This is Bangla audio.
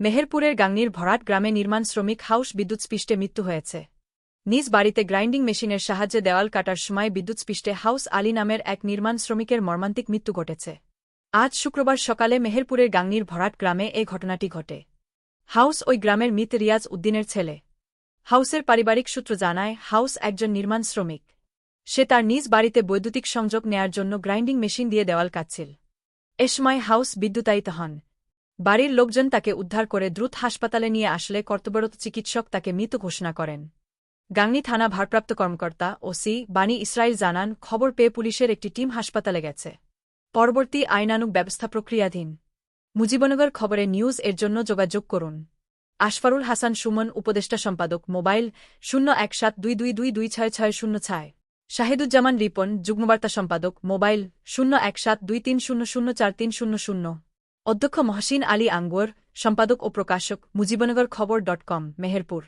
মেহেরপুরের গাংনির ভরাট গ্রামে নির্মাণ শ্রমিক হাউস বিদ্যুৎস্পৃষ্টে মৃত্যু হয়েছে। নিজ বাড়িতে গ্রাইন্ডিং মেশিনের সাহায্যে দেওয়াল কাটার সময় বিদ্যুৎস্পৃষ্টে হাউস আলী নামের এক নির্মাণ শ্রমিকের মর্মান্তিক মৃত্যু ঘটেছে। আজ শুক্রবার সকালে মেহেরপুরের গাংনির ভরাট গ্রামে এ ঘটনাটি ঘটে। হাউস ওই গ্রামের মৃত রিয়াজ উদ্দিনের ছেলে। হাউসের পারিবারিক সূত্র জানায়, হাউস একজন নির্মাণ শ্রমিক। সে তার নিজ বাড়িতে বৈদ্যুতিক সংযোগ নেয়ার জন্য গ্রাইন্ডিং মেশিন দিয়ে দেওয়াল কাটছিল। এ সময় হাউস বিদ্যুতায়িত হন। বাড়ির লোকজন তাকে উদ্ধার করে দ্রুত হাসপাতালে নিয়ে আসলে কর্তব্যরত চিকিৎসক তাকে মৃত ঘোষণা করেন। গাংনি থানা ভারপ্রাপ্ত কর্মকর্তা ওসি বাণী ইসরায়েল জানান, খবর পেয়ে পুলিশের একটি টিম হাসপাতালে গেছে। পরবর্তী আইনানুক ব্যবস্থা প্রক্রিয়াধীন। মুজিবনগর খবরে নিউজ এর জন্য যোগাযোগ করুন। আশফারুল হাসান সুমন, উপদেষ্টা সম্পাদক, মোবাইল শূন্য এক সাত দুই দুই দুই দুই ছয় ছয় শূন্য ছয়। শাহিদুজ্জামান রিপন, যুগ্মবার্তা সম্পাদক, মোবাইল শূন্য এক সাত দুই তিন শূন্য শূন্য চার তিন শূন্য শূন্য। অধ্যক্ষ মহসিন আলী আঙ্গর সম্পাদক ও প্রকাশক মুজিবনগর খবর ডট কম মেহেরপুর।